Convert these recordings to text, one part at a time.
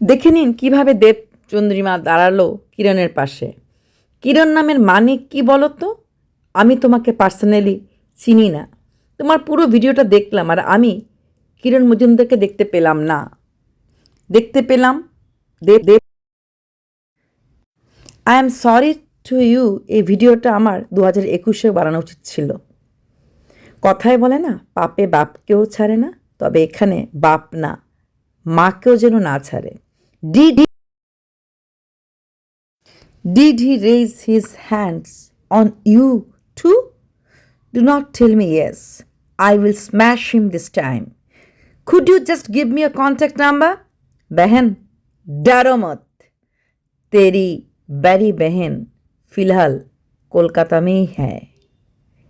দেখে নিন কীভাবে দেব চন্দ্রিমা দাঁড়াল কিরণের পাশে। কিরণ নামের মানে কি বলো তো আমি তোমাকে পার্সোনালি চিনি না। তোমার পুরো ভিডিওটা দেখলাম আর আমি কিরণ মজুমদারকে দেখতে পেলাম না। দেখতে পেলাম Dev Dev. I am sorry to you এই ভিডিওটা আমার দু হাজার একুশে বানানো উচিত ছিল। কথায় বলে না, পাপে বাপকেও ছাড়ে না, তবে এখানে বাপ না, মাকেও যেন না ছাড়ে। D D Did he raise his hands on you too? Do not tell me yes. I will smash him this time. Could you just give me a contact number? बहन डरो मत तेरी बड़ी बहन फिलहाल কলকাতা में ही है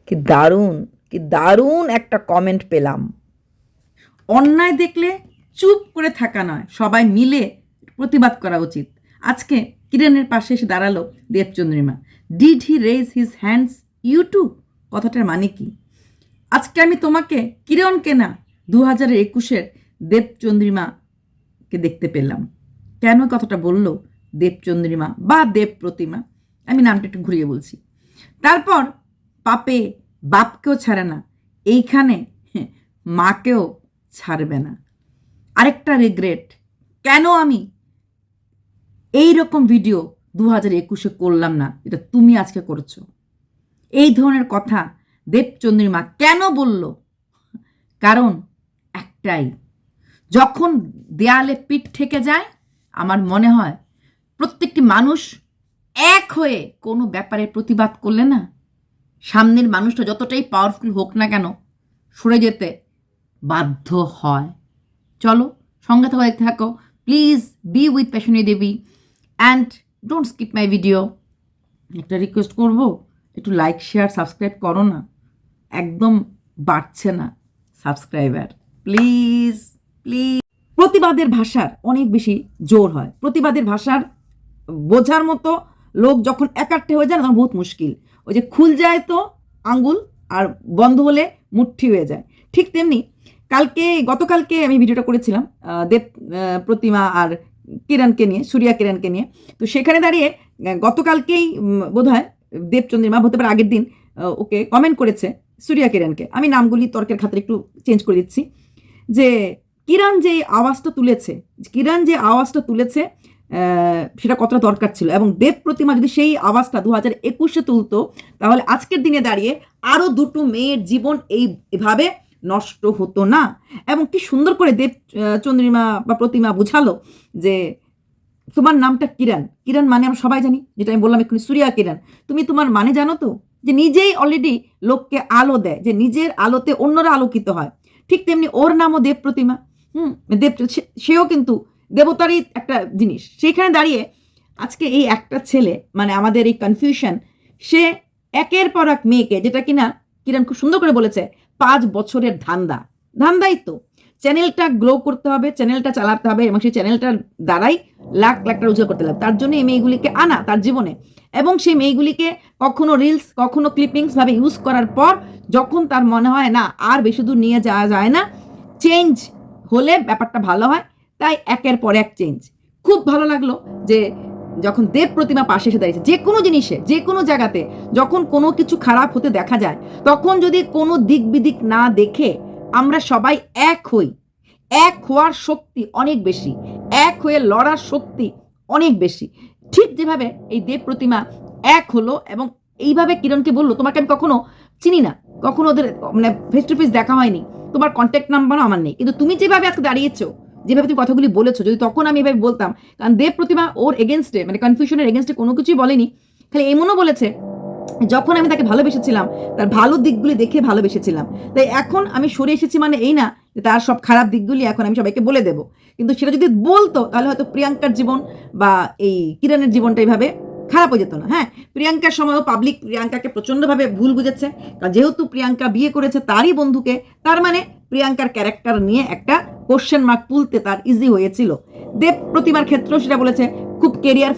কি দারুণ কি দারুণ একটা কমেন্ট পেলাম অন্যায় দেখলে চুপ করে থাকা নয় সবাই মিলে প্রতিবাদ করা উচিত। আজকে কিরণের পাশে এসে দাঁড়াল Debchandrima. Did he raise his hands you to কথাটার মানে কি? আজকে আমি তোমাকে কিরণকে না দু হাজার একুশের দেবচন্দ্রিমাকে দেখতে পেলাম। কেন কথাটা বলল দেবচন্দ্রিমা বা দেব প্রতিমা? আমি নামটা একটু ঘুরিয়ে বলছি। তারপর পাপে বাপকেও ছাড়ে না, এইখানে মাকেও ছাড়বে না। আরেকটা রিগ্রেট কেন আমি এই রকম ভিডিও দু হাজার একুশে করলাম না, এটা তুমি আজকে করেছ। এই ধরনের কথা দেবচন্দ্রিমা কেন বলল? কারণ একটাই, যখন দেয়ালে পিঠ ঠেকে যায়, আমার মনে হয় প্রত্যেকটি মানুষ এক হয়ে কোনো ব্যাপারে প্রতিবাদ করলে না, সামনের মানুষটা যতটাই পাওয়ারফুল হোক না কেন, সরে যেতে বাধ্য হয়। চলো, সঙ্গে থাকো, দেখতে থাকো। Please be with Pashoni Debi and don't skip my video একটা রিকোয়েস্ট করব? একটু লাইক শেয়ার সাবস্ক্রাইব করো না। একদম বাড়ছে না সাবস্ক্রাইবার প্লিজ প্লিজ প্রতিবাদের ভাষার অনেক বেশি জোর হয়। প্রতিবাদের ভাষার বোঝার মতো লোক যখন একাট্টে হয়ে যায় না, তখন বহুত মুশকিল। ওই যে খুল যায় তো আঙ্গুল আর বন্ধ হলে মুঠি হয়ে যায়। ঠিক তেমনি কালকে, গতকালকে আমি ভিডিওটা করেছিলাম দেব প্রতিমা আর কিরণকে নিয়ে, সূর্যা কিরণকে নিয়ে। তো সেখানে দাঁড়িয়ে গতকালকেই বোধ হয় দেবচন্দ্রিমা হতে পারে আগের দিন ওকে কমেন্ট করেছে সূর্যা কিরণকে। আমি নামগুলি তর্কের খাতারে একটু চেঞ্জ করে দিচ্ছি। যে কিরণ যে আওয়াজটা তুলেছে, কিরণ যে আওয়াজটা তুলেছে সেটা কতটা দরকার ছিল? এবং দেব প্রতিমা যদি সেই আওয়াজটা দু হাজার একুশে তুলতো, তাহলে আজকের দিনে দাঁড়িয়ে আরও দুটো মেয়ের জীবন এই এভাবে নষ্ট হতো না। এবং কি সুন্দর করে দেব চন্দ্রিমা বা প্রতিমা বুঝালো যে তোমার নামটা কিরণ। কিরণ মানে আমরা সবাই জানি, যেটা আমি বললাম এক্ষুনি, সুরিয়া কিরণ। তুমি তোমার মানে জানো তো? যে নিজেই অলরেডি লোককে আলো দেয়, যে নিজের আলোতে অন্যরা আলোকিত হয়। ঠিক তেমনি ওর নামও দেব প্রতিমা। হুম, দেব সেও কিন্তু দেবতারই একটা জিনিস। সেখানে দাঁড়িয়ে আজকে এই একটা ছেলে মানে আমাদের এই কনফিউশন সে একের পর এক মেয়েকে, যেটা কিনা কিরণ খুব সুন্দর করে বলেছে পাঁচ বছরের ধান্দা। ধান্দাই তো। চ্যানেলটা গ্রো করতে হবে, চ্যানেলটা চালাতে হবে, এবং সেই চ্যানেলটার দ্বারাই লাখ লাখ টাকা রোজগার করতে হবে। তার জন্য এই মেয়েগুলিকে আনা তার জীবনে। এবং সেই মেয়েগুলিকে কখনো রিলস কখনো ক্লিপিংস ভাবে ইউজ করার পর যখন তার মনে হয়, না, আর বেশি দূর নিয়ে যাওয়া যায় না চেঞ্জ হলে ব্যাপারটা ভালো হয়। তাই একের পর এক চেঞ্জ খুব ভালো লাগল যে যখন দেব প্রতিমা পাশে এসে দাঁড়িয়েছে, যে কোনো জিনিসে, যে কোনো জায়গাতে, যখন কোনো কিছু খারাপ হতে দেখা যায়, তখন যদি কোনো দিক বিদিক না দেখে, আমরা সবাই এক হই। এক হওয়ার শক্তি অনেক বেশি, এক হয়ে লড়ার শক্তি অনেক বেশি। ঠিক যেভাবে এই দেব প্রতিমা এক হলো এবং এইভাবে কিরণকে বলল, তোমাকে আমি কখনো চিনি না, কখনো ওদের মানে ফেস টু ফেস দেখা হয়নি, তোমার কন্ট্যাক্ট নাম্বারও আমার নেই। কিন্তু তুমি যেভাবে আজকে দাঁড়িয়েছো যেভাবে তুমি কথাগুলি বলেছ, যদি তখন আমি এভাবে বলতাম, কারণ দেব প্রতিমা ওর এগেনস্টে মানে কনফিউশনের এগেনস্টে কোনো কিছুই বলেনি। খালি এমনও বলেছে, যখন আমি তাকে ভালোবেসেছিলাম, তার ভালো দিকগুলি দেখে ভালোবেসেছিলাম। তাই এখন আমি সরে এসেছি মানে এই না, যে তার সব খারাপ দিকগুলি এখন আমি সবাইকে বলে দেবো। কিন্তু সেটা যদি বলতো, তাহলে হয়তো প্রিয়াঙ্কার জীবন বা এই কিরণের জীবনটা এইভাবে খারাপ হয়ে যেত না। হ্যাঁ প্রিয়াঙ্কার সময়ও পাবলিক প্রিয়াঙ্কাকে প্রচণ্ডভাবে ভুল বুঝেছে। যেহেতু প্রিয়াঙ্কা বিয়ে করেছে তারই বন্ধুকে, তার মানে প্রিয়াঙ্কার ক্যারেক্টার নিয়ে একটা কোশ্চেন মার্ক তুলতে তার ইজি হয়েছিল। দেব প্রতিমার ক্ষেত্রেও সেটা বলেছে, খুব কেরিয়ার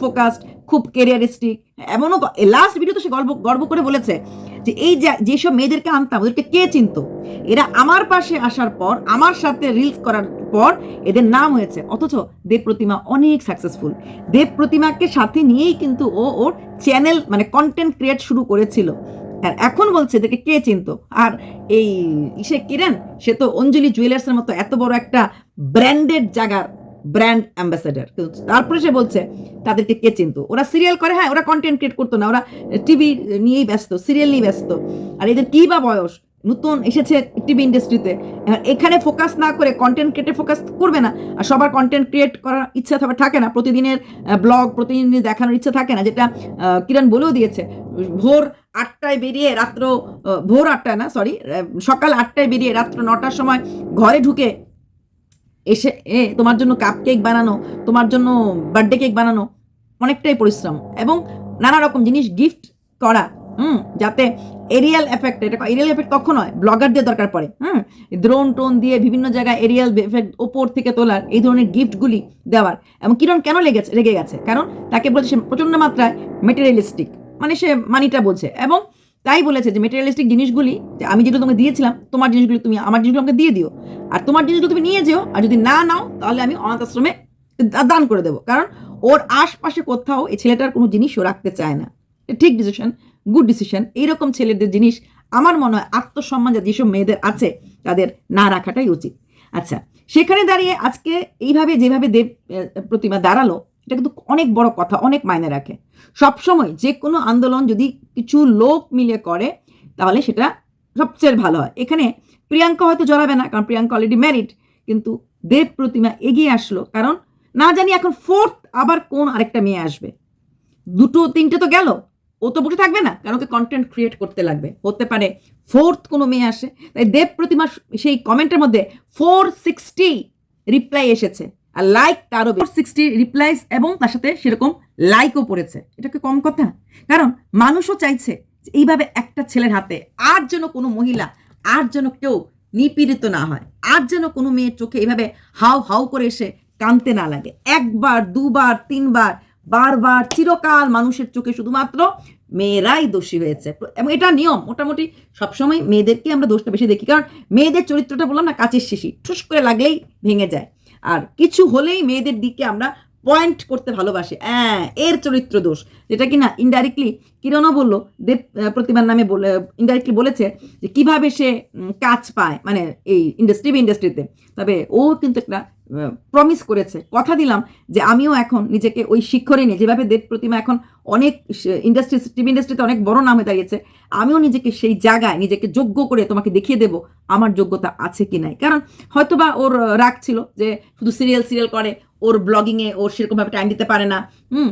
ফোকাসড খুব কেরিয়ারিস্টিক এমনও লাস্ট ভিডিওতে সে গর্ব গর্ব করে বলেছে যে এই যেসব মেয়েদেরকে আনতাম, ওদেরকে কে চিনতো? এরা আমার পাশে আসার পর, আমার সাথে রিলস করার পর এদের নাম হয়েছে। অথচ দেব প্রতিমা অনেক সাকসেসফুল দেব প্রতিমাকে সাথে নিয়েই কিন্তু ও ওর চ্যানেল মানে কন্টেন্ট ক্রিয়েট শুরু করেছিল। আর এখন বলছে এদেরকে কে চিনতো? আর এই ইসে কিরেন, সে তো অঞ্জলি জুয়েলার্সের মতো এত বড় একটা ব্র্যান্ডেড জায়গার ব্র্যান্ড অ্যাম্বাসেডার তারপরে সে বলছে, তাদেরকে কে চিনতো? ওরা সিরিয়াল করে হ্যাঁ ওরা কন্টেন্ট ক্রিয়েট করতো না, ওরা টিভি নিয়েই ব্যস্ত সিরিয়াল নিয়েই ব্যস্ত। আর এদের কী বা বয়স? নতুন এসেছে টিভি ইন্ডাস্ট্রিতে এখানে ফোকাস না করে কন্টেন্ট ক্রিয়েটে ফোকাস করবে না, আর সবার কন্টেন্ট ক্রিয়েট করার ইচ্ছা থাকে না। প্রতিদিনের ব্লগ প্রতিদিন দেখানোর ইচ্ছা থাকে না, যেটা কিরণ বলেও দিয়েছে, ভোর আটটায় বেরিয়ে রাত্র ভোর আটটায় না সরি সকাল আটটায় বেরিয়ে রাত্র নটার সময় ঘরে ঢুকে এসে, এ, তোমার জন্য কাপ কেক বানানো, তোমার জন্য বার্থডে কেক বানানো। অনেকটাই পরিশ্রম। এবং নানা রকম জিনিস গিফট করা, হুম, যাতে এরিয়াল এফেক্ট এটা এরিয়াল এফেক্ট কখন হয়? ব্লগারদের দরকার পড়ে, হুম? দ্রোন টোন দিয়ে বিভিন্ন জায়গায় এরিয়াল এফেক্ট ওপর থেকে তোলার এই ধরনের গিফটগুলি দেওয়ার। এবং কিরণ কেন লেগেছে রেগে গেছে? কারণ তাকে বলছে সে প্রচণ্ড মাত্রায় মেটেরিয়ালিস্টিক মানে সে মানিটা বলছে এবং তাই বলেছে যে মেটেরিয়ালিস্টিক জিনিসগুলি, যে আমি যেগুলো তোমাকে দিয়েছিলাম, তোমার জিনিসগুলি তুমি আমার জিনিসগুলো আমাকে দিয়ে দিও। আর তোমার জিনিসগুলো তুমি নিয়ে যেও, আর যদি না নাও, তাহলে আমি অনাথ আশ্রমে দান করে দেবো। কারণ ওর আশপাশে কোথাও এই ছেলেটার কোনো জিনিস ও রাখতে চায় না। ঠিক ডিসিশন গুড ডিসিশন এইরকম ছেলেদের জিনিস আমার মনে হয় আত্মসম্মান যা যেসব মেয়েদের আছে, তাদের না রাখাটাই উচিত। আচ্ছা সেখানে দাঁড়িয়ে আজকে এইভাবে যেভাবে দেব প্রতিমা দাঁড়াল, এটা কিন্তু অনেক বড় কথা, অনেক মায়নে রাখে। সবসময় যে কোনো আন্দোলন যদি কিছু লোক মিলে করে, তাহলে সেটা সবচেয়ে ভালো হয়। এখানে প্রিয়াঙ্কা হয়তো জড়াবে না, কারণ প্রিয়াঙ্কা অলরেডি ম্যারিড কিন্তু দেব প্রতিমা এগিয়ে আসলো, কারণ না জানি এখন ফোর্থ আবার কোন আরেকটা মেয়ে আসবে। দুটো, তিনটে তো গেল ও তো বসে থাকবে না, কারণ ওকে কন্টেন্ট ক্রিয়েট করতে লাগবে। হতে পারে ফোর্থ কোনো মেয়ে আসে, তাই দেব প্রতিমা সেই কমেন্টের মধ্যে ফোর সিক্সটি রিপ্লাই এসেছে। আর লাইক তারও ফোর সিক্সটি রিপ্লাইস এবং তার সাথে সেরকম লাইকও পড়েছে। এটা কি কম কথা? কারণ মানুষও চাইছে এইভাবে একটা ছেলের হাতে আর যেন কোনো মহিলা, আর যেন কেউ নিপীড়িত না হয়, আর যেন কোনো মেয়ের চোখে এইভাবে হাউ হাউ করে এসে কানতে না লাগে। একবার, দুবার, তিনবার বারবার চিরকাল মানুষের চোখে শুধুমাত্র মেয়েরাই দোষী হয়েছে। এবং এটা নিয়ম, মোটামুটি সবসময় মেয়েদেরকে আমরা দোষটা বেশি দেখি। কারণ মেয়েদের চরিত্রটা বললাম না, কাচের শিশি, ঠুস করে লাগলেই ভেঙে যায়। আর কিছু হলেই মেয়েদের দিকে আমরা পয়েন্ট করতে ভালোবাসি। হ্যাঁ এর চরিত্র দোষ, যেটা কিনা ইনডাইরেক্টলি কিরণও বলল, দেব প্রতিমার নামে বলে ইনডাইরেক্টলি বলেছে যে কীভাবে সে কাজ পায় মানে এই ইন্ডাস্ট্রি বা ইন্ডাস্ট্রিতে তবে ও কিন্তু একটা প্রমিস করেছে। কথা দিলাম যে আমিও এখন নিজেকে ওই শিক্ষরে নিয়ে, যেভাবে দেব প্রতিমা এখন অনেক ইন্ডাস্ট্রি টিভি ইন্ডাস্ট্রিতে অনেক বড় নাম দাঁড়িয়েছে, আমিও নিজেকে সেই জায়গায় নিজেকে যোগ্য করে তোমাকে দেখিয়ে দেব আমার যোগ্যতা আছে কি নাই। কারণ হয়তোবা ওর রাগ ছিল যে শুধু সিরিয়াল সিরিয়াল করে, ওর ব্লগিংয়ে ওর সেরকমভাবে টাইম দিতে পারে না। হুম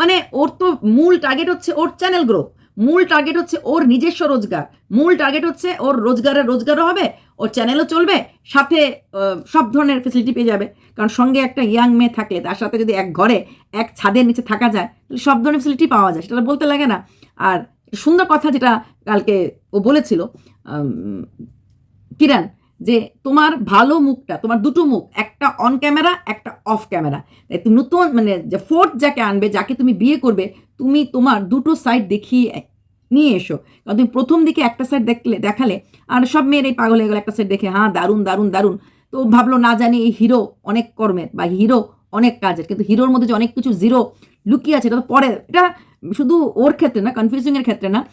মানে ওর তো মূল টার্গেট হচ্ছে ওর চ্যানেল গ্রো মূল টার্গেট হচ্ছে ওর নিজস্ব রোজগার। মূল টার্গেট হচ্ছে ওর রোজগারের রোজগারও হবে, ওর চ্যানেলও চলবে, সাথে সব ধরনের ফেসিলিটি পেয়ে যাবে। কারণ সঙ্গে একটা ইয়াং মেয়ে থাকলে, তার সাথে যদি এক ঘরে, এক ছাদের নিচে থাকা যায়, তাহলে সব ধরনের ফেসিলিটি পাওয়া যায়, সেটা বলতে লাগে না। আর সুন্দর কথা যেটা কালকে ও বলেছিল কিরণ, যে তোমার ভালো মুখটা, তোমার দুটো মুখ, একটা অন ক্যামেরা একটা অফ ক্যামেরা নতুন মানে যে ফোর্থ যাকে আনবে, যাকে তুমি বিয়ে করবে, তুমি তোমার দুটো সাইড দেখিয়ে নিয়ে এসো। কারণ তুমি প্রথম দিকে একটা সাইড দেখলে, দেখালে, আর সব মেয়ের এই পাগল হয়ে গেলো একটা সাইড দেখে হ্যাঁ দারুণ দারুণ দারুণ। তো ভাবলো, না জানি, এই হিরো অনেক কর্মের বা হিরো অনেক কাজের। কিন্তু হিরোর মধ্যে যে অনেক কিছু জিরো লুকিয়ে আছে, এটা তো পরে, এটা শুধু ওর ক্ষেত্রে না কনফিউজিংয়ের ক্ষেত্রে না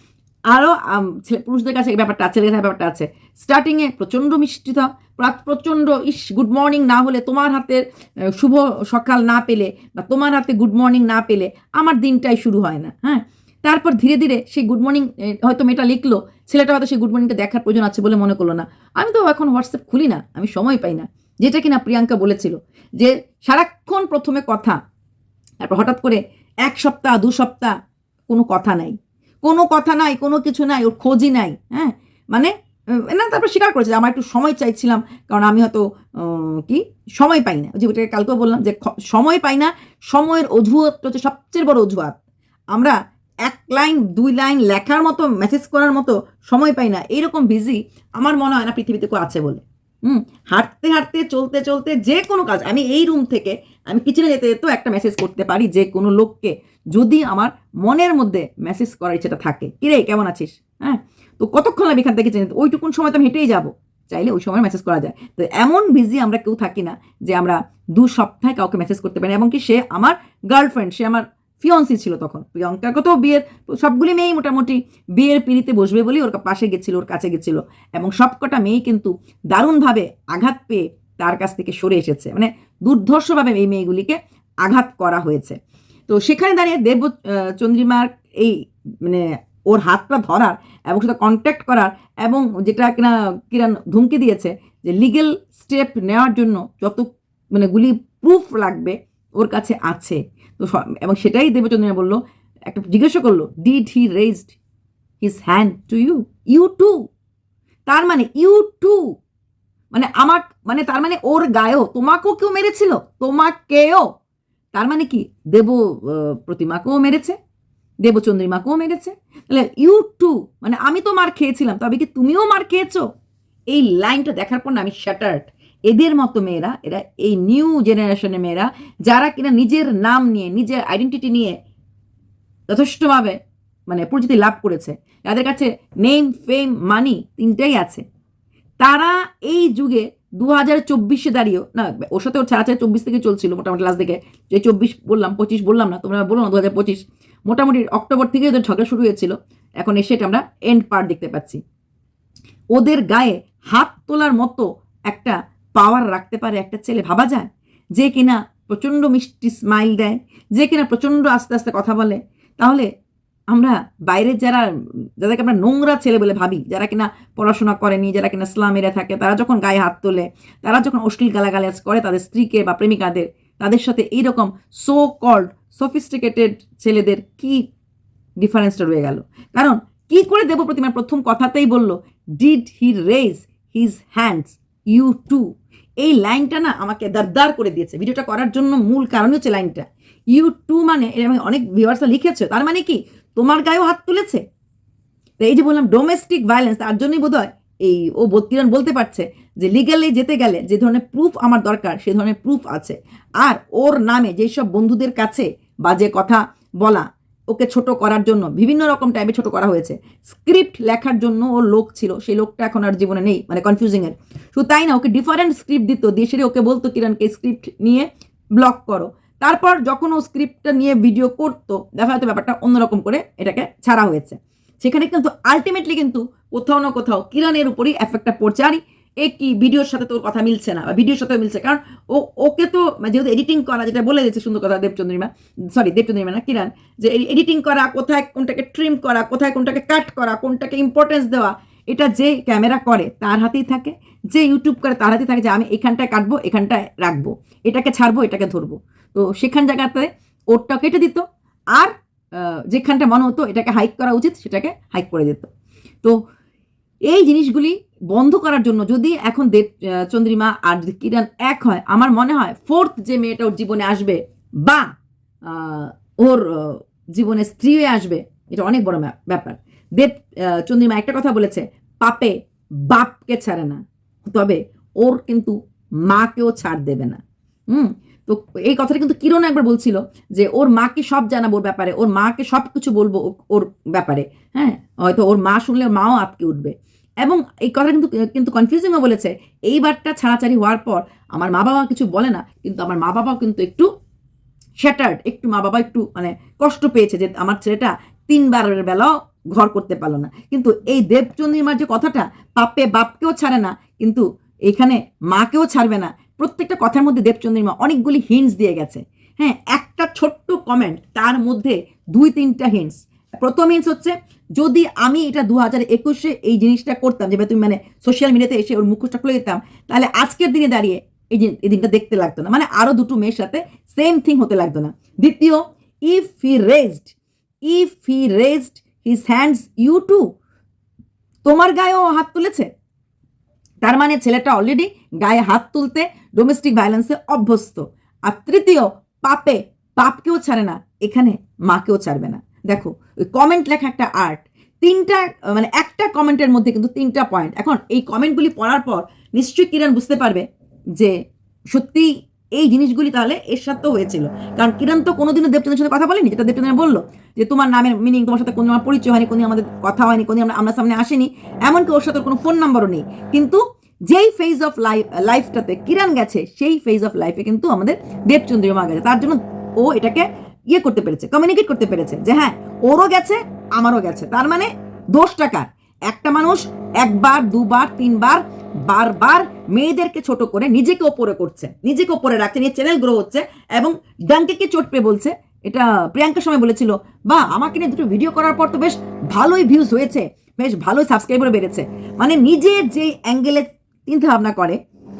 আরও ছেলে পুরুষদের কাছে এই ব্যাপারটা আছে, ছেলেদের ব্যাপারটা আছে। স্টার্টিংয়ে প্রচণ্ড মিষ্টিতা প্রা- প্রচণ্ড, ইস গুড মর্নিং না হলে তোমার হাতের শুভ সকাল না পেলে বা তোমার হাতে গুড মর্নিং না পেলে, আমার দিনটাই শুরু হয় না হ্যাঁ? তারপর ধীরে ধীরে সেই গুড মর্নিং হয়তো মেয়েটা লিখলো, ছেলেটা হয়তো সেই গুড মর্নিংটা দেখার প্রয়োজন আছে বলে মনে করল না। আমি তো এখন হোয়াটসঅ্যাপ খুলি না, আমি সময় পাই না। যেটা কিনা প্রিয়াঙ্কা বলেছিল, যে সারাক্ষণ প্রথমে কথা, তারপর হঠাৎ করে এক সপ্তাহ, দু সপ্তাহ কোনো কথা নাই। কোনো কথা নাই, কোনো কিছু নাই, ওর খোঁজই নাই হ্যাঁ? মানে না, তারপর স্বীকার করেছে আমার একটু সময় চাইছিলাম, কারণ আমি হয়তো কি, সময় পাই না। যে ওটাকে কালকেও বললাম যে সময় পাই না, সময়ের অজুহাতটা হচ্ছে সবচেয়ে বড় অজুহাত আমরা এক লাইন, দুই লাইন লেখার মতো মেসেজ করার মতো সময় পাই না। এইরকম বিজি আমার মনে হয় না পৃথিবীতে কেউ আছে বলে। হুম? হাঁটতে হাঁটতে, চলতে চলতে যে কোনো কাজ, আমি এই রুম থেকে আমি কিচেনে যেতে যেতেও একটা মেসেজ করতে পারি যে কোনো লোককে, যদি আমার মনের মধ্যে মেসেজ করার ইচ্ছেটা থাকে। কিরে কেমন আছিস? হ্যাঁ? তো কতক্ষণ লাগবে এখান থেকে চেনে ওইটুকুন সময় তো আমি হেঁটেই যাব। চাইলে ওই সময় মেসেজ করা যায়। তো এমন বিজি আমরা কেউ থাকি না যে আমরা দু সপ্তাহে কাউকে মেসেজ করতে পারি না। এবং কি সে আমার গার্লফ্রেন্ড সে আমার ফিয়ন্সি ছিল তখন। প্রিয়ঙ্কাকে তো বিয়ের সবগুলি মেয়েই মোটামুটি বিয়ের পিড়িতে বসবে বলেই ওর পাশে গেছিল, ওর কাছে গেছিল। এবং সবকটা মেয়েই কিন্তু দারুণভাবে আঘাত পেয়ে তার কাছ থেকে সরে এসেছে। মানে দুর্ধর্ষভাবে এই মেয়েগুলিকে আঘাত করা হয়েছে। তো সেখানে দাঁড়িয়ে দেব চন্দ্রিমার এই মানে ওর হাতটা ধরার এবং সেটা কন্ট্যাক্ট করার এবং যেটা কিনা কিরণ ধুমকি দিয়েছে যে লিগেল স্টেপ নেওয়ার জন্য যত মানে গুলি প্রুফ লাগবে ওর কাছে আছে। তো এবং সেটাই দেবচন্দ্রিমা বলল, একটা জিজ্ঞাসা করল did he raised his hand to you you to তার মানে ইউ টু মানে আমার মানে তার মানে ওর গায়েও, তোমাকেও কেউ মেরেছিল? তোমাকেও. তার মানে কি? দেব প্রতিমাকেও মেরেছে, দেবচন্দ্রিমাকেও মেরেছে। তাহলে ইউ টু মানে আমি তো মার খেয়েছিলাম, তবে কি তুমিও মার খেয়েছো? এই লাইনটা দেখার পর না আমি শ্যাটার্ড এদের মতো মেয়েরা, এরা এই নিউ জেনারেশনের মেয়েরা, যারা কিনা নিজের নাম নিয়ে, নিজের আইডেন্টিটি নিয়ে যথেষ্টভাবে মানে পরিচিতি লাভ করেছে যাদের কাছে নেম ফেম মানি তিনটাই আছে। তারা এই যুগে দু হাজার চব্বিশে দাঁড়িয়েও, না, ওর সাথে ওর ছাড়া চব্বিশ থেকে চলছিল মোটামুটি লাস্ট দিকে, যে চব্বিশ বললাম, পঁচিশ বললাম না, তোমরা বলো না দু হাজার পঁচিশ। মোটামুটি অক্টোবর থেকে ওদের ঝগড়া শুরু হয়েছিল, এখন এসে আমরা এন্ড পার্ট দেখতে পাচ্ছি। ওদের গায়ে হাত তোলার মতো রাখতে পারে, একটা ছেলে ভাবা যায়, যে কিনা প্রচণ্ড মিষ্টি স্মাইল দেয়, যে কিনা প্রচণ্ড আস্তে আস্তে কথা বলে, তাহলে আমরা বাইরের যারা, যাদেরকে আমরা নোংরা ছেলে বলে ভাবি, যারা কিনা পড়াশোনা করেনি, যারা কিনা স্লামেরা থাকে, তারা যখন গায়ে হাত তোলে, তারা যখন অশ্লীল গালাগালাজ করে তাদের স্ত্রীকে বা প্রেমিকাদের, তাদের সাথে এইরকম সো কল্ড সফিস্টিকেটেড ছেলেদের কি ডিফারেন্সটা রয়ে গেল? কারণ কি করে দেব প্রতিমা প্রথম কথাতেই বলল did he raise his hands you to এই লাইনটা না আমাকে দারদার করে দিয়েছে। ভিডিওটা করার জন্য মূল কারণ হচ্ছে লাইনটা। ইউ টু মানে এর আমি অনেক ভিউয়ার্সরা লিখেছে। তার মানে কি? তোমার গায়েও হাত তুলেছে? তো এই যে বললাম ডোমেস্টিক ভায়োলেন্স তার জন্যই বোধ এই ও কিরণ বলতে পারছে যে লিগালি যেতে গেলে যে ধরনের প্রুফ আমার দরকার, সে ধরনের প্রুফ আছে। আর ওর নামে যেসব বন্ধুদের কাছে বাজে কথা বলা ওকে ছোট করার জন্য, বিভিন্ন রকম টাইপে ছোট করা হয়েছে। স্ক্রিপ্ট লেখার জন্য ও লোক ছিল, সেই লোকটা এখন আর জীবনে নেই মানে কনফিউজিংয়ের শুধু তাই না, ওকে ডিফারেন্ট স্ক্রিপ্ট দিত, দিয়ে সেটা ওকে বলতো, কিরণকে স্ক্রিপ্ট নিয়ে ব্লক করো। তারপর যখন ও স্ক্রিপ্টটা নিয়ে ভিডিও করতো, দেখা হয়তো ব্যাপারটা অন্যরকম করে এটাকে ছাড়া হয়েছে। সেখানে কিন্তু আলটিমেটলি কিন্তু কোথাও না কোথাও কিরণের উপরই এফেক্টটা পড়ছে। আর এ কি ভিডিওর সাথে তোর কথা মিলছে না? বা ভিডিওর সাথে মিলছে কারণ ও, ওকে তো মানে যেহেতু এডিটিং করা, যেটা বলে দিয়েছে সুন্দর কথা দেবচন্দ্রিমা সরি দেবচন্দ্রিমা না, কিরণ, যে এডিটিং করা, কোথায় কোনটাকে ট্রিম করা, কোথায় কোনটাকে কাট করা, কোনটাকে ইম্পর্টেন্স দেওয়া, এটা যে ক্যামেরা করে, তার হাতেই থাকে। যে ইউটিউব করে, তার হাতেই থাকে যে আমি এখানটায় কাটবো, এখানটায় রাখব। এটাকে ছাড়বো, এটাকে ধরবো। তো সেখান জায়গাতে ওরটা কেটে দিত। আর যেখানটা মনে হতো, এটাকে হাইক করা উচিত, সেটাকে হাইক করে দিত। তো এই জিনিসগুলি বন্ধ করার জন্য যদি এখন দেব চন্দ্রিমা আর যদি কিরণ এক হয়, আমার মনে হয় ফোর্থ যে মেয়েটা ওর জীবনে আসবে বা ওর জীবনে স্ত্রী হয়ে আসবে, এটা অনেক বড় ব্যাপ- ব্যাপার। দেব চন্দ্রিমা একটা কথা বলেছে, পাপে বাপকে ছাড়ে না, তবে ওর কিন্তু মাকেও ছাড় দেবে না। হুম? তো এই কথাটা কিন্তু কিরণ একবার বলছিল যে ওর মাকে সব জানাব ওর ব্যাপারে, ওর মাকে সব কিছু বলব ওর ব্যাপারে হ্যাঁ? হয়তো ওর মা শুনলে মাও আটকে উঠবে। এবং এই কথা কিন্তু কিন্তু কনফিউজিংও বলেছে। এইবারটা ছাড়াছাড়ি হওয়ার পর আমার মা বাবা কিছু বলে না, কিন্তু আমার মা বাবাও কিন্তু একটু শ্যাটার্ড একটু মা বাবা একটু মানে কষ্ট পেয়েছে যে আমার ছেলেটা তিনবারের বেলাও ঘর করতে পারল না। কিন্তু এই দেবচন্দ্রিমার যে কথাটা, পাপে বাপকেও ছাড়ে না, কিন্তু এখানে মাকেও ছাড়বে না। প্রত্যেকটা কথার মধ্যে দেবচন্দ্রিমা অনেকগুলি হিন্টস দিয়ে গেছে। হ্যাঁ একটা ছোট্ট কমেন্ট তার মধ্যে দুই তিনটা হিন্টস প্রথম হিন্টস হচ্ছে, যদি আমি এটা দু হাজার একুশে এই জিনিসটা করতাম, যেভাবে তুমি মানে সোশ্যাল মিডিয়াতে এসে ওর মুখোশটা খুলে দিতাম, তাহলে আজকের দিনে দাঁড়িয়ে এই এই দিনটা দেখতে লাগতো না। মানে আরও দুটো মেয়ের সাথে সেম থিং হতে লাগতো না। দ্বিতীয় if he raised if he raised his hands you to তোমার গায়েও হাত তুলেছে? তার মানে ছেলেটা অলরেডি গায়ে হাত তুলতে ডোমেস্টিক ভায়োলেন্সে অভ্যস্ত। আর তৃতীয়, পাপে, পাপকেও ছাড়ে না, এখানে মাকেও ছাড়বে না। দেখো, ওই কমেন্ট লেখা একটা আর্ট তিনটা মানে একটা কমেন্টের মধ্যে কিন্তু তিনটা পয়েন্ট এখন এই কমেন্টগুলি পড়ার পর নিশ্চয়ই কিরণ বুঝতে পারবে যে সত্যি এই জিনিসগুলি তাহলে এর সাথেও হয়েছিল। কারণ কিরণ তো কোনোদিনও দেবচন্দ্রের সাথে কথা বলেনি, যেটা দেবচন্দ্র বলল যে তোমার নামের মিনিং তোমার সাথে কোনো আমার পরিচয় হয়নি, কোনো আমাদের কথা হয়নি, কোনো আমরা সামনে আসেনি। এমনকি ওর সাথে কোনো ফোন নাম্বারও নেই। কিন্তু যেই ফেজ অফ লাইফ লাইফটাতে কিরান গেছে, সেই ফেজ অফ লাইফে কিন্তু আমাদের দেবচন্দ্রিমা গেছে। তার জন্য ও এটাকে ইয়ে করতে পেরেছে কমিউনিকেট করতে পেরেছে যে হ্যাঁ ওরও গেছে, আমারও গেছে। তার মানে দোষটা কার? একটা মানুষ একবার, দুবার, তিনবার, বারবার মেয়েদেরকে ছোট করে নিজেকে ওপরে করছে, নিজেকে ওপরে রাখছে, নিয়ে চ্যানেল গ্রো হচ্ছে এবং ডাঙ্কেকে চোট পেয়ে বলছে। এটা প্রিয়াঙ্কার সময় বলেছিল বা আমাকে নিয়ে দুটো ভিডিও করার পর তো বেশ ভালোই ভিউজ হয়েছে, বেশ ভালোই সাবস্ক্রাইবার বেড়েছে। মানে নিজে যে অ্যাঙ্গেলে চিন্তা ভাবনা করে।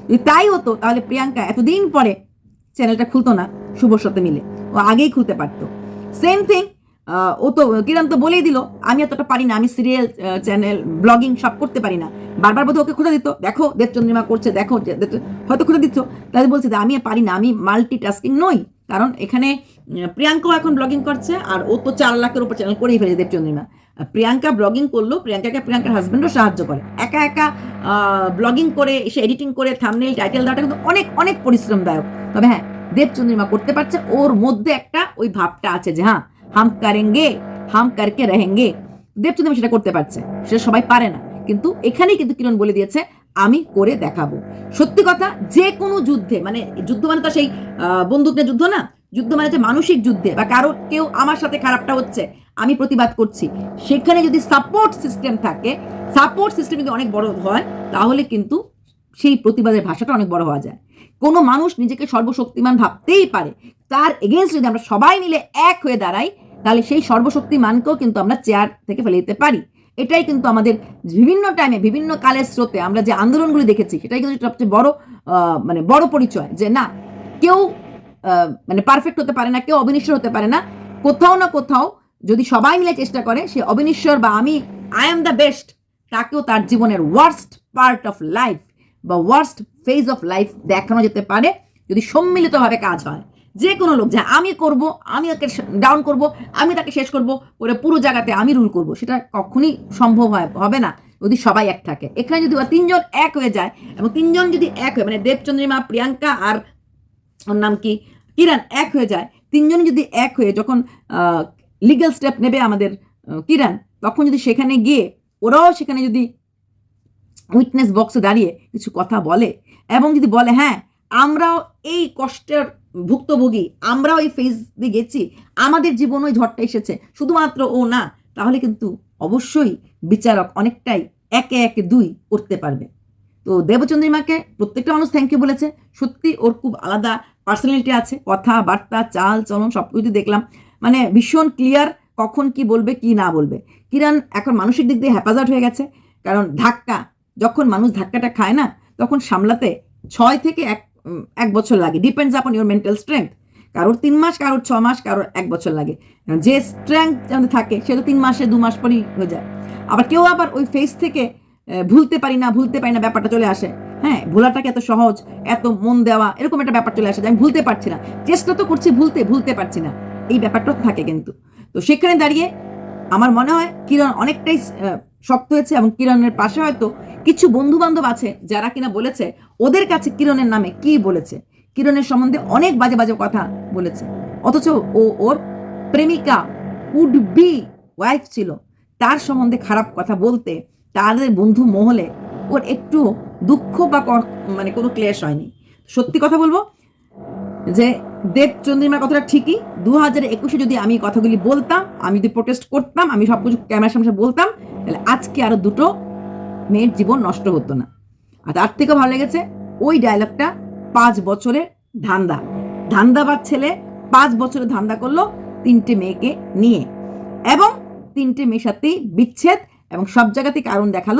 যদি তাই হতো, তাহলে প্রিয়াঙ্কা এতদিন পরে চ্যানেলটা খুলতো না, শুভর সাথে মিলে। ও আগেই খুলতে পারতো। সেম থিং ও তো, কিরণ তো বলেই দিল, আমি এতটা পারি না, আমি সিরিয়াল চ্যানেল ব্লগিং সব করতে পারি না। বারবার বোধহয় ওকে খোঁজা দিত, দেখো, দেবচন্দ্রিমা করছে, দেখো হয়তো খুঁজে দিচ্ছ তাহলে বলছে যে, আমি পারি না, আমি মাল্টি টাস্কিং নই। কারণ এখানে প্রিয়াঙ্কাও এখন ব্লগিং করছে, আর ও তো চার লাখের উপর চ্যানেল করেই ফেলেছে দেবচন্দ্রিমা। প্রিয়াঙ্কা ব্লগিং করল, প্রিয়াঙ্কাকে প্রিয়াঙ্কার হাজব্যান্ডও সাহায্য করে। একা একা ব্লগিং করে, এসে এডিটিং করে থামনেল টাইটেল দেওয়াটা কিন্তু অনেক অনেক পরিশ্রমদায়ক। তবে হ্যাঁ দেবচন্দ্রিমা করতে পারছে, ওর মধ্যে একটা ওই ভাবটা আছে যে হ্যাঁ হাম করেঙ্গে, হাম করকে রহেঙ্গে। দেবচন্দ্রিমা সেটা করতে পারছে, সেটা সবাই পারে না। কিন্তু এখানেই কিন্তু কিরণ বলে দিয়েছে, আমি করে দেখাবো। সত্যি কথা, যে কোনো যুদ্ধে মানে যুদ্ধ মানে তো সেই বন্দুক নিয়ে যুদ্ধ না, যুদ্ধ মানে যে মানসিক যুদ্ধে, বা কারও কেউ আমার সাথে খারাপটা হচ্ছে আমি প্রতিবাদ করছি। সেখানে যদি সাপোর্ট সিস্টেম থাকে সাপোর্ট সিস্টেম যদি অনেক বড় হয়, তাহলে কিন্তু সেই প্রতিবাদের ভাষাটা অনেক বড় হওয়া যায়। কোনো মানুষ নিজেকে সর্বশক্তিমান ভাবতেই পারে। তার এগেনস্ট যদি আমরা সবাই মিলে এক হয়ে দাঁড়াই, তাহলে সেই সর্বশক্তিমানকেও কিন্তু আমরা চেয়ার থেকে ফেলে দিতে পারি। এটাই কিন্তু আমাদের বিভিন্ন টাইমে বিভিন্ন কালের স্রোতে আমরা যে আন্দোলনগুলি দেখেছি, সেটাই কিন্তু সবচেয়ে বড় মানে বড় পরিচয় যে না, কেউ মানে পারফেক্ট হতে পারে না, কেউ অবিনিশ্বর হতে পারে না। কোথাও না কোথাও যদি সবাই মিলে চেষ্টা করে, সে অবিনিশ্বর বা আমি আই এম দ্য বেস্ট তাকেও তার জীবনের ওয়ার্স্ট পার্ট অফ লাইফ বা ওয়ার্স্ট ফেজ অফ লাইফ দেখানো যেতে পারে, যদি সম্মিলিতভাবে কাজ হয়। যে কোনো লোক, যে আমি করব, আমি তাকে ডাউন করব, আমি তাকে শেষ করব করে পুরো জায়গাতে আমি রুল করব, সেটা কখনই সম্ভব হয়, হবে না, যদি সবাই এক থাকে। এখানে যদি তিনজন এক হয়ে যায়, এবং তিনজন যদি এক হয়ে মানে দেবচন্দ্রিমা, প্রিয়াঙ্কা আর, ওর নাম কি? কিরণ এক হয়ে যায়, তিনজন যদি এক হয়ে, যখন লিগ্যাল স্টেপ নেবে আমাদের কিরান? তখন যদি সেখানে গিয়ে ওরাও সেখানে যদি উইটনেস বক্সে দাঁড়িয়ে কিছু কথা বলে এবং যদি বলে হ্যাঁ আমরাও এই কষ্টের ভুক্তভোগী, আমরাও এই ফেজ দিয়ে গেছি, আমাদের জীবন ওই ঝড়টা এসেছে, শুধুমাত্র ও না, তাহলে কিন্তু অবশ্যই বিচারক অনেকটাই একে একে দুই করতে পারবে। তো দেবচন্দ্রিমাকে প্রত্যেকটা মানুষ থ্যাংক ইউ বলেছে। সত্যি ওর খুব আলাদা পার্সোনালিটি আছে। কথাবার্তা চাল, চলন সব কিছু দেখলাম। মানে ভীষণ ক্লিয়ার কখন কি বলবে, কি না বলবে। কিরণ এখন মানসিক দিক দিয়ে হ্যাপাজার্ট হয়ে গেছে, কারণ ধাক্কা, যখন মানুষ ধাক্কাটা খায় না, তখন সামলাতে ছয় থেকে এক এক বছর লাগে। Depends upon your mental strength কারোর তিন মাস, কারোর ছ মাস, কারোর এক বছর লাগে। যে স্ট্রেংথ যেমন থাকে, সে তো তিন মাসে, দু মাস পরই হয়ে যায়। আবার কেউ আবার ওই ফেস থেকে ভুলতে পারি না, ভুলতে পারি না ব্যাপারটা চলে আসে। হ্যাঁ ভোলাটাকে এত সহজ, এত মন দেওয়া, এরকম একটা ব্যাপার চলে আসে আমি ভুলতে পারছি না। চেষ্টা তো করছি ভুলতে ভুলতে পারছি না। এই ব্যাপারটাও থাকে কিন্তু। তো সেখানে দাঁড়িয়ে আমার মনে হয় কিরণ অনেকটাই শক্ত হয়েছে এবং কিরণের পাশে হয়তো কিছু বন্ধু বান্ধব আছে যারা কিনা বলেছে ওদের কাছে কিরণের নামে কি বলেছে। কিরণের সম্বন্ধে অনেক বাজে বাজে কথা বলেছে। অথচ ও, ওর প্রেমিকা উড বি ওয়াইফ ছিল। তার সম্বন্ধে খারাপ কথা বলতে তাদের বন্ধু মহলে ওর একটু দুঃখ বা মানে কোনো ক্লেশ হয়নি। সত্যি কথা বলব যে দেব চন্দ্রিমার কথাটা ঠিকই। দু হাজার একুশে যদি আমি কথাগুলি বলতাম, আমি যদি প্রোটেস্ট করতাম, আমি সব কিছু ক্যামেরার সামনে বলতাম, তাহলে আজকে আরও দুটো মেয়ের জীবন নষ্ট হতো না। আর তার থেকে ভালো লেগেছে ওই ডায়লগটা পাঁচ বছরের ধান্দা। ধান্দাবাদ ছেলে পাঁচ বছরের ধান্দা করল তিনটে মেয়েকে নিয়ে। এবং তিনটে মেয়ের সাথেই বিচ্ছেদ এবং সব জায়গাতেই কারণ দেখাল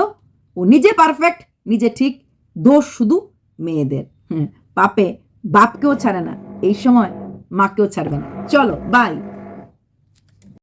ও নিজে পারফেক্ট নিজে ঠিক, দোষ শুধু মেয়েদের। পাপে বাপকেও ছাড়ে না। এই সময় মাকেও ছাড়বে না। চলো বাই